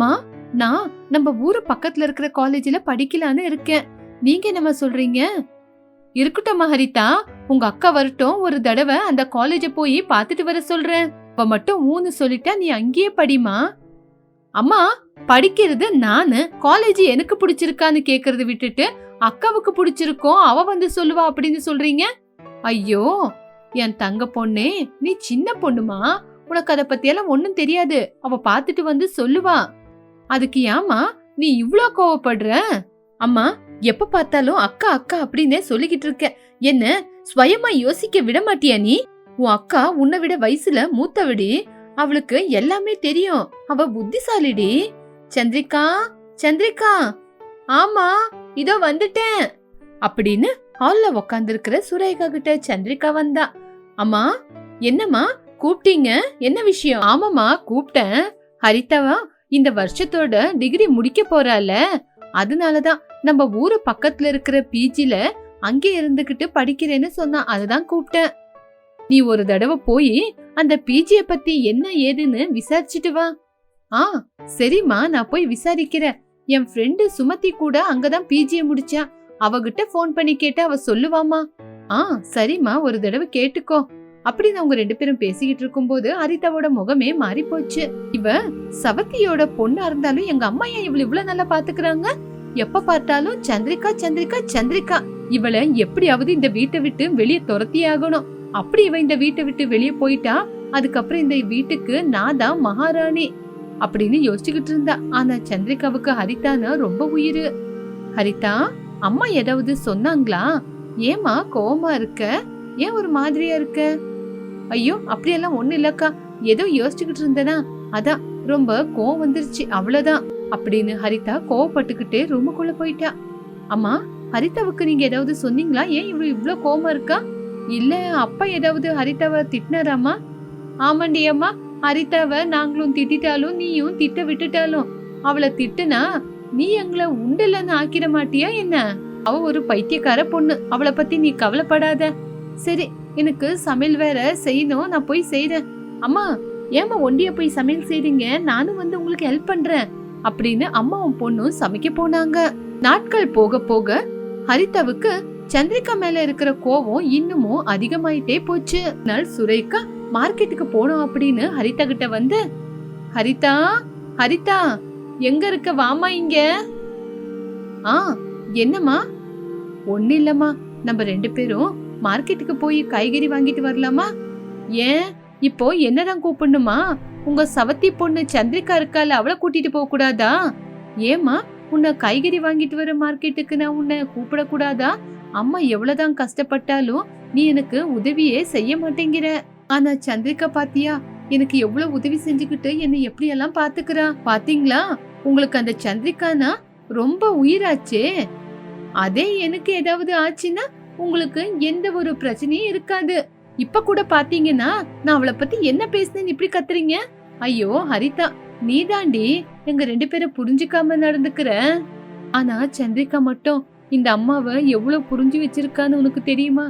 அம்மா நான் நம்ம ஊரு பக்கத்துல இருக்கிற காலேஜ்ல படிக்கலான்னு இருக்கேன். நீங்க என்னம்மா சொல்றீங்க? இருக்கட்டும் ஹரிதா உங்க அக்கா வரட்டும். ஒரு தடவை அந்த காலேஜ போய் பார்த்துட்டு வர சொல்றேன். இப்ப மட்டும் ஊன்னு சொல்லிட்டா நீ அங்கேயே படிமா அம்மா படிக்கிறது நானு காலேஜ் எனக்கு பிடிச்சிருக்கான்னு கேக்குறது விட்டுட்டு அக்காவுக்கு பிடிச்சிருக்கோம் அவ வந்து சொல்லுவா அப்படின்னு சொல்றீங்க? ஐயோ என் தங்க பொண்ணே நீ சின்ன பொண்ணுமா? உனக்கு அதை பத்தியெல்லாம் ஒன்னும் தெரியாது. அவ பார்த்துட்டு வந்து சொல்லுவா. அதுக்கு ஏமா நீ இவ்ளோ கோவப்படுற? அம்மா எப்ப பார்த்தாலும் அக்கா அக்கா அப்படின்னே சொல்லிக்கிட்டு இருக்க. என்ன ஸ்வயமா யோசிக்க விட மாட்டியா நீ? உன் அக்கா உன்னை விட வயசுல மூத்தவிடி. அவளுக்கு எல்லாமே தெரியும். அவ புத்திசாலிடி. சந்திரிகா சந்திரிகா. ஆமா இதோ வந்துட்டேன். அப்படின்னு ஹால்ல உக்காந்துருக்கிற சுரேகா கிட்ட சந்திரிகா வந்தா. அம்மா என்னம்மா கூப்பிட்டீங்க? என்ன விஷயம்? ஆமாம்மா கூப்பிட்டேன். ஹரிதாவா இந்த வருஷத்தோட டிகிரி முடிக்க போறால அதனாலதான் நம்ம ஊரு பக்கத்துல இருக்கிற பிஜில அங்கே இருந்துகிட்டு படிக்கிறேன்னு சொன்னா அதுதான் கூப்பிட்டேன். நீ ஒரு தடவை போய் அந்த பிஜிய பத்தி என்ன ஏதுன்னு விசாரிச்சுட்டு வா. ஆ சரிம்மா நான் போய் விசாரிக்கிறேன். என் ஃப்ரெண்டு சுமதி கூட அங்கதான் பிஜிய முடிச்சா. அவகிட்ட ஃபோன் பண்ணி கேட்டு அவ சொல்லுவாமா ஆ சரிம்மா ஒரு தடவை கேட்டுக்கோ. அப்படின்னு அவங்க ரெண்டு பேரும் பேசிக்கிட்டு இருக்கும்போது அரிதாவோட முகமே மாறி போச்சு. இவ சவத்தியோட பொண்ணா இருந்தாலும் எங்க அம்மா ஏன் இவ்வளவு இவ்வளவு நல்லா பாத்துக்கிறாங்க? எப்ப பார்த்தாலும் சந்திரிகா சந்திரிகா சந்திரிகா. இவளை எப்படியாவது இந்த வீட்டை விட்டு வெளியே துரத்தி ஆகணும். அப்படி இவ இந்த வீட்டை விட்டு வெளியே போயிட்டா அதுக்கப்புறம் இந்த வீட்டுக்கு நான் தான் மகாராணி அப்படின்னு யோசிச்சுக்கிட்டு இருந்தா. ஆனா சந்திரிகாவுக்கு ஹரிதானா ரொம்ப உயிர். ஹரிதா அம்மா ஏதாவது சொன்னாங்களா? ஏமா கோவமா இருக்க? ஏன் ஒரு மாதிரியா இருக்க? ஐயோ அப்படியெல்லாம் ஒண்ணு இல்லக்கா. ஏதோ யோசிச்சுக்கிட்டு இருந்தேனா. அதான் ரொம்ப கோவம் வந்துருச்சு அவ்வளவுதான் அப்படின்னு ஹரிதா கோவப்பட்டுக்கிட்டே ரூமுக்குள்ள போயிட்டா. அம்மா ஹரிதாவுக்கு நீங்க ஏதாவது சொன்னீங்களா? ஏன் இவ்வளவு இவ்வளோ கோவமா இருக்கா? இல்ல அப்பா ஏதாவது ஹரிதாவை திட்டினாராமா ஆமாண்டி அம்மா ஹரிதாவை நாங்களும் திட்டிட்டாலும் நீயும் திட்ட விட்டுட்டாலும். அவளை திட்டுனா நீ எங்களை உண்டில்லன்னு ஆக்கிட மாட்டியா என்ன? அவ ஒரு பைத்தியக்கார பொண்ணு அவளை பத்தி நீ கவலைப்படாத. சரி எனக்கு சமையல் வேற செய்யணும் நான் போய் செய்கிறேன் அம்மா ஏமா ஒண்டிய போய் சமையல் செய்றீங்க? நானும் வந்து உங்களுக்கு ஹெல்ப் பண்றேன். அப்படின்னு அம்மாவும் பொண்ணும் சமைக்க போனாங்க. நாட்கள் போக போக ஹரிதாவுக்கு சந்திரிகா மேல இருக்கிற கோவம் இன்னமும் அதிகமாயிட்டே போச்சு. நாள் சுரேகா மார்க்கெட்டுக்கு போனோம் அப்படின்னு ஹரிதா கிட்ட வந்து ஹரிதா ஹரிதா எங்க இருக்க? வாமா இங்க. ஆ என்னம்மா? ஒன்னும் இல்லம்மா. நம்ம ரெண்டு பேரும் மார்க்கெட்டுக்கு போய் காய்கறி வாங்கிட்டு வரலாமா? ஏன்? இப்போ என்னதான் கூப்பிடணுமா? உங்க சவத்தி பொண்ணு சந்திரிகா இருக்கால அவளை கூட்டிட்டு போக கூடாதா? ஏமா உன்னை காய்கறி வாங்கிட்டு வர மார்க்கெட்டுக்கு நான் உன்னை கூப்பிடக்கூடாதா அம்மா எவ்வளவுதான் கஷ்டப்பட்டாலும் நீ எனக்கு உதவியே செய்ய மாட்டேங்கிற. ஆனா சந்திரிகா பாத்தியா எனக்கு எவ்வளவு உதவி செஞ்சுக்கிட்டு என்னை எப்படி எல்லாம் பாத்துக்கிறா? பாத்தீங்களா? உங்களுக்கு அந்த சந்திரிகானா ரொம்ப உயிராச்சே. அதே எனக்கு ஏதாவது ஆச்சுன்னா உங்களுக்கு எந்த ஒரு பிரச்சனையும் இருக்காது. இப்ப கூட பாத்தீங்கன்னா நான் அவளை பத்தி என்ன பேசுனேன்னு இப்படி கத்துறீங்க? ஐயோ ஹரிதா நீ தாண்டி எங்க ரெண்டு பேரும் புரிஞ்சுக்காம நடந்துக்கிற. ஆனா சந்திரிகா மட்டும் இந்த அம்மாவை எவ்வளவு புரிஞ்சு வச்சிருக்கான்னு உனக்கு தெரியுமா?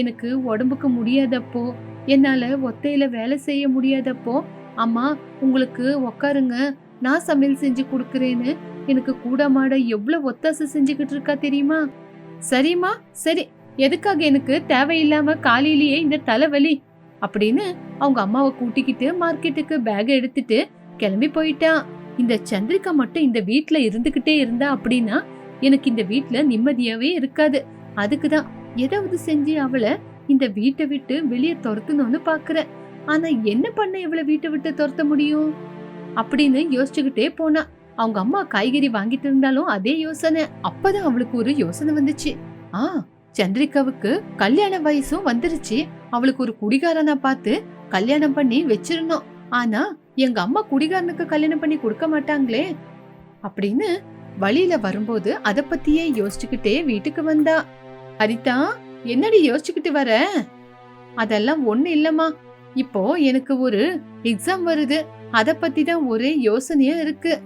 எனக்கு உடம்புக்கு முடியாதப்போ என்னால ஒத்தையில வேலை செய்ய முடியாதப்போ அம்மா உங்களுக்கு உக்காருங்க. நான் சமையல் செஞ்சு கொடுக்கறேன்னு எனக்கு கூட மாட எவ்வளவு ஒத்தாசை செஞ்சுக்கிட்டு இருக்கா தெரியுமா? சரிம்மா சரி. எதுக்காக எனக்கு தேவையில்லாம காலையிலேயே இந்த தலைவலி? அப்படின்னு அவங்க அம்மாவை கூட்டிக்கிட்டு மார்க்கெட்டுக்கு பேக் எடுத்துட்டு கிளம்பி போயிட்டா இந்த சந்திரிகா மட்டும் இந்த வீட்டுல இருந்துகிட்டே இருந்தா அப்படின்னா எனக்கு இந்த வீட்டுல நிம்மதியாவே இருக்காது. அதுக்குதான் ஏதாவது செஞ்சு அவளை இந்த வீட்டை விட்டு வெளியே துரத்தணும்னு பாக்குறேன். ஆனா என்ன பண்ண இவளை வீட்டை விட்டு துரத்த முடியும்? அப்படின்னு யோசிச்சுக்கிட்டே போனா. அவங்க அம்மா காய்கறி வாங்கிட்டு இருந்தாலும் அதே யோசனை. அப்பதான் அவளுக்கு ஒரு யோசனை வந்துச்சு. ஆ சந்திரிகாவுக்கு கல்யாண வயசும் வந்துருச்சு. அவளுக்கு ஒரு குடிகாரனா பார்த்து கல்யாணம் பண்ணி வச்சிருந்தோம். ஆனா எங்க அம்மா குடிகாரனுக்கு கல்யாணம் பண்ணி கொடுக்க மாட்டாங்களே? அப்படின்னு வழியில வரும்போது அத பத்தியே யோசிச்சுக்கிட்டே வீட்டுக்கு வந்தா. ஹரிதா என்னடி யோசிச்சுக்கிட்டு வர? அதெல்லாம் ஒண்ணு இல்லம்மா. இப்போ எனக்கு ஒரு எக்ஸாம் வருது. அத பத்தி தான் ஒரே யோசனையா இருக்கு.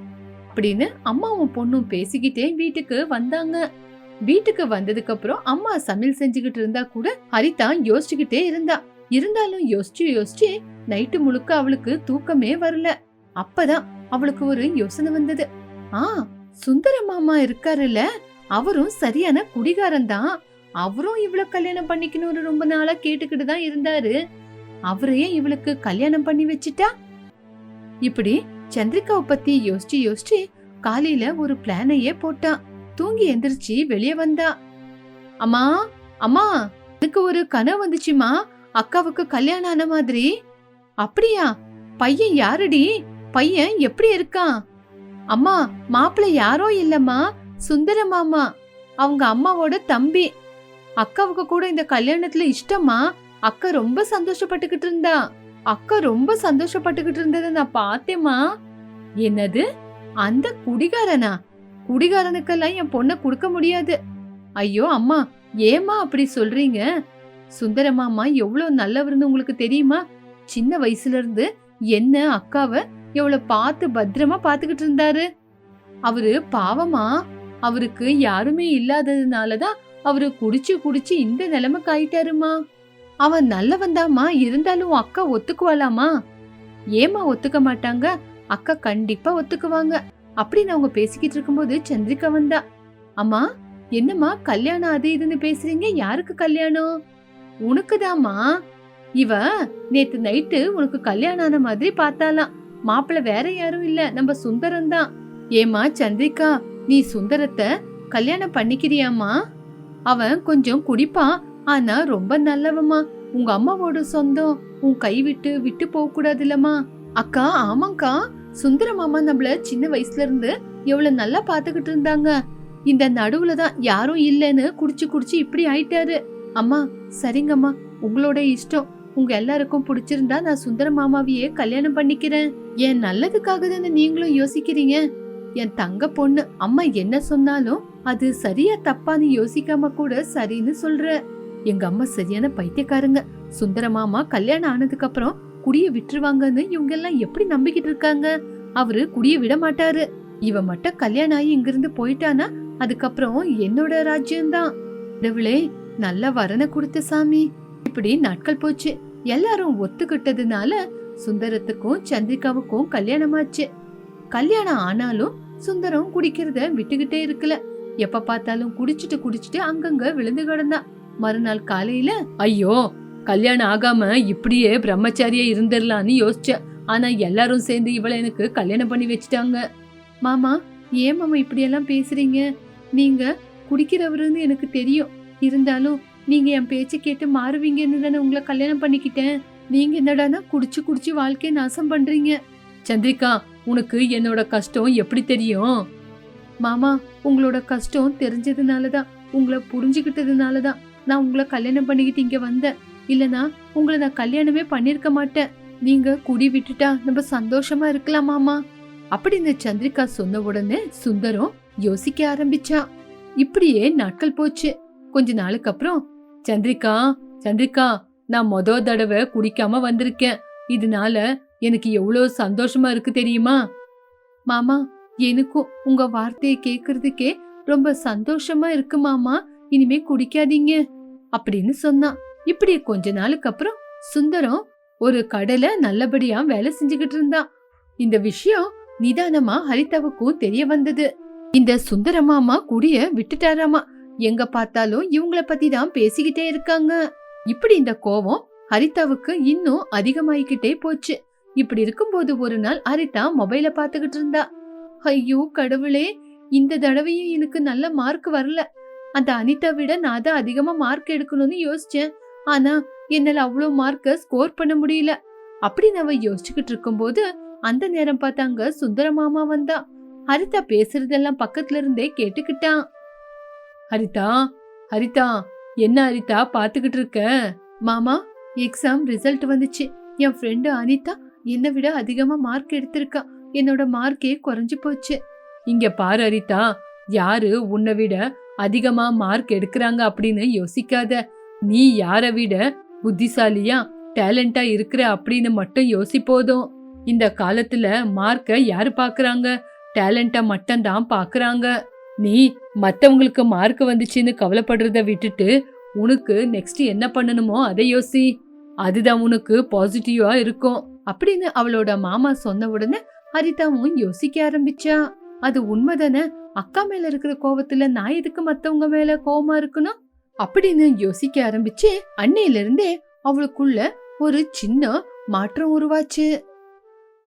அப்படின்னு அம்மாவும் பொண்ணும் பேசிக்கிட்டே வீட்டுக்கு வந்தாங்க. வீட்டுக்கு வந்ததுக்கு அப்புறம் அம்மா சமையல் செஞ்சுக்கிட்டு இருந்தா கூட ஹரிதா யோசிச்சுக்கிட்டே இருந்தா. இருந்தாலும் யோசிச்சு யோசிச்சு நைட்டு முழுக்க அவளுக்கு தூக்கமே வரல. அப்பதான் அவளுக்கு ஒரு யோசனை வந்தது. ஆ சுந்தர மாமா இருக்காருல்ல. அவரும் சரியான குடிகாரன் தான். அவரும் இவ்வளவு கல்யாணம் பண்ணிக்கணும்னு ரொம்ப நாளா கேட்டுக்கிட்டு தான் இருந்தாரு. அவரையே இவளுக்கு கல்யாணம் பண்ணி வச்சிட்டா? இப்படி சந்திரிகாவை பத்தி யோசிச்சு யோசிச்சு காலையில ஒரு பிளானையே போட்டா தூங்கி எந்திரிச்சு வெளியே வந்தா. அம்மா அம்மா எனக்கு ஒரு கனவு வந்துச்சுமா அக்காவுக்கு கல்யாணம் ஆன மாதிரி. அப்படியா? பையன் யாருடி? பையன் எப்படி இருக்கான்? அம்மா மாப்பிள்ளை யாரோ இல்லம்மா. சுந்தர மாமா. அவங்க அம்மாவோட தம்பி. அக்காவுக்கு கூட இந்த கல்யாணத்துல இஷ்டமா அக்கா ரொம்ப சந்தோஷப்பட்டுக்கிட்டு இருந்தா. அக்கா ரொம்ப சந்தோஷப்பட்டுக்கிட்டு இருந்ததை நான் பார்த்தேம்மா. என்னது? அந்த குடிகாரனா? குடிகாரனுக்கெல்லாம் என் பொண்ணை கொடுக்க முடியாது. ஐயோ அம்மா ஏமா அப்படி சொல்றீங்க? சுந்தரமாமா எவ்வளவு நல்லவர்னு உங்களுக்கு தெரியுமா? சின்ன வயசுல இருந்து என்ன அக்காவை எவ்வளவு பார்த்து பத்திரமா பாத்துக்கிட்டு இருந்தாரு? அவரு பாவமா? அவருக்கு யாருமே இல்லாததுனாலதான் அவரு குடிச்சு குடிச்சு இந்த நிலைமைக்கு ஆயிட்டாருமா? அவன் நல்லவன்தாமா இருந்தாலும் அக்கா ஒத்துக்குவாளாமா? ஏமா ஒத்துக்க மாட்டாங்க? அக்கா கண்டிப்பா ஒத்துக்குவாங்க. அப்படின்னு அவங்க பேசிக்கிட்டு இருக்கும்போது சந்திரிகா வந்தா அம்மா என்னம்மா கல்யாணம் அது இதுன்னு பேசுறீங்க? யாருக்கு கல்யாணம்? உனக்குதாம்மா. இவ நேத்து நைட்டு உனக்கு கல்யாணம் ஆன மாதிரி பார்த்தாலாம் மாப்பிள்ள வேற யாரும் இல்ல. நம்ம சுந்தரம் தான் ஏமா சந்திரிகா நீ சுந்தரத்தை கல்யாணம் பண்ணிக்கிறியாம்மா? அவன் கொஞ்சம் குடிப்பான். ஆனா ரொம்ப நல்லவம்மா. உங்க அம்மாவோட சொந்தம். உன் கை விட்டு விட்டு போக கூடாதுல்லம்மா அக்கா ஆமாக்கா சுந்தர மாமா நம்மள சின்ன வயசுல இருந்து எவ்வளவு நல்லா பாத்துக்கிட்டு இருந்தாங்க. இந்த நடுவுல தான் யாரும் இல்லைன்னு குடிச்சு குடிச்சு இப்படி ஆயிட்டாரு. அம்மா சரிங்கம்மா. உங்களோட இஷ்டம். உங்க எல்லாருக்கும் பிடிச்சிருந்தா நான் சுந்தர மாமாவையே கல்யாணம் பண்ணிக்கிறேன். என் நல்லதுக்காக தானே நீங்களும் யோசிக்கிறீங்க? என் தங்க பொண்ணு அம்மா என்ன சொன்னாலும் அது சரியா தப்பான்னு யோசிக்காம கூட சரின்னு சொல்ற. எங்க அம்மா சரியான பைத்தியக்காரங்க. சுந்தர மாமா கல்யாணம் ஆனதுக்கு அப்புறம் குடிய விட்டுருவாங்கன்னு இவங்க எல்லாம் எப்படி நம்பிக்கிட்டு இருக்காங்க? அவரு குடிய விட மாட்டாரு இவ மட்டும் கல்யாணம் ஆகி இங்கிருந்து போயிட்டானா? அதுக்கப்புறம் என்னோட ராஜ்யம்தான். கடவுளே நல்ல வரனை கொடுத்த சாமி. இப்படி நாட்கள் போச்சு. எல்லாரும் ஒத்துக்கிட்டதுனால சுந்தரத்துக்கும் சந்திரிகாவுக்கும் கல்யாணமாச்சு. கல்யாணம் ஆனாலும் சுந்தரம் குடிக்கிறத விட்டுக்கிட்டே இருக்கல. எப்ப பார்த்தாலும் குடிச்சிட்டு குடிச்சிட்டு அங்கங்க விழுந்து கிடந்தான் மறுநாள் காலையில ஐயோ கல்யாணம் ஆகாம இப்படியே பிரம்மச்சாரியா இருந்துடலான்னு யோசிச்சேன் ஆனா எல்லாரும் சேர்ந்து இவளை எனக்கு கல்யாணம் பண்ணி வச்சுட்டாங்க. மாமா ஏன் மாமா இப்படியெல்லாம் பேசுறீங்க? நீங்க குடிக்கிறவருன்னு எனக்கு தெரியும். இருந்தாலும் நீங்க என் பேச்சை கேட்டு மாறுவீங்கன்னு தானே உங்களை கல்யாணம் பண்ணிக்கிட்டேன். நீங்க என்னடானா குடிச்சு குடிச்சு வாழ்க்கையை நாசம் பண்றீங்க. சந்திரிகா உனக்கு என்னோட கஷ்டம் எப்படி தெரியும்? மாமா உங்களோட கஷ்டம் தெரிஞ்சதுனால தான் உங்களை புரிஞ்சுக்கிட்டதுனால தான் நான் உங்களை கல்யாணம் பண்ணிக்கிட்டு இங்க வந்தேன். இல்லனா உங்களை நான் கல்யாணமே பண்ணிருக்க மாட்டேன். நீங்க குடி விட்டுட்டா நம்ம சந்தோஷமா இருக்கலாம் மாமா. அப்படி இந்த சந்திரிகா சொன்ன உடனே சுந்தரம் யோசிக்க ஆரம்பிச்சா. இப்படியே நாட்கள் போச்சு. கொஞ்ச நாளுக்கு அப்புறம் சந்திரிகா சந்திரிகா நான் மொத தடவை குடிக்காம வந்திருக்கேன். இதனால எனக்கு எவ்வளவு சந்தோஷமா இருக்கு தெரியுமா? மாமா எனக்கும் உங்க வார்த்தையை கேக்குறதுக்கே ரொம்ப சந்தோஷமா இருக்கு மாமா. இனிமே குடிக்காதீங்க அப்படின்னு சொன்னான் இப்படி கொஞ்ச நாளுக்கு அப்புறம் சுந்தரம் ஒரு கடலை நல்லபடியா வேலை செஞ்சுக்கிட்டு இருந்தான் இந்த விஷயம் நிதானமா ஹரிதாவுக்கும் தெரிய வந்தது. இந்த சுந்தரமாமா குடிய விட்டுட்டாராமா. எங்க பார்த்தாலும் இவங்கள பத்தி தான் பேசிக்கிட்டே இருக்காங்க. இப்படி இந்த கோவம் ஹரிதாவுக்கு இன்னும் அதிகமாயிக்கிட்டே போச்சு. இப்படி இருக்கும்போது ஒரு நாள் ஹரிதா மொபைல பாத்துக்கிட்டு இருந்தா. ஐயோ கடவுளே இந்த தடவையும் எனக்கு நல்ல மார்க் வரல. அந்த அனிதா விட நான் தான் அதிகமா மார்க் எடுக்கணும்னு யோசிச்சேன். ஆனா என்னால அவ்வளோ மார்க்க ஸ்கோர் பண்ண முடியல. அப்படின்னு அவ யோசிச்சுக்கிட்டு இருக்கும்போது அந்த நேரம் பார்த்தாங்க சுந்தர மாமா வந்தா. ஹரிதா பேசுறதெல்லாம் பக்கத்துல இருந்தே கேட்டுக்கிட்டான். ஹரிதா ஹரிதா என்ன ஹரிதா பாத்துக்கிட்டு இருக்க? மாமா எக்ஸாம் ரிசல்ட் வந்துச்சு. என் ஃப்ரெண்டு அனிதா என்னை விட அதிகமா மார்க் எடுத்திருக்கா. என்னோட மார்க்கே குறைஞ்சு போச்சு. இங்க பாரு ஹரிதா யாரு உன்னை விட அதிகமா மார்க் எடுக்கிறாங்க அப்படின்னு யோசிக்காத. நீ யாரை விட புத்திசாலியா டேலண்டா இருக்கிற அப்படின்னு மட்டும் யோசிப்போதும் இந்த காலத்துல மார்க்க யாரு பாக்குறாங்க? டேலண்டா மட்டும் தான் பாக்குறாங்க. நீ மத்தவங்களுக்கு மார்க் வந்துச்சுன்னு கவலைப்படுறத விட்டுட்டு உனக்கு நெக்ஸ்ட் என்ன பண்ணணுமோ அதை யோசி. அதுதான் உனக்கு பாசிட்டிவா இருக்கும் அப்படின்னு அவளோட மாமா சொன்ன உடனே ஹரிதாவும் யோசிக்க ஆரம்பிச்சா. அது உண்மைதானே? அக்கா மேல இருக்கிற கோவத்துல நான் எதுக்கு மத்தவங்க மேல கோவமா இருக்கணும்? அப்படின்னு யோசிக்க ஆரம்பிச்சு அன்னையில இருந்தே அவளுக்குள்ள ஒரு சின்ன மாற்றம் உருவாச்சு.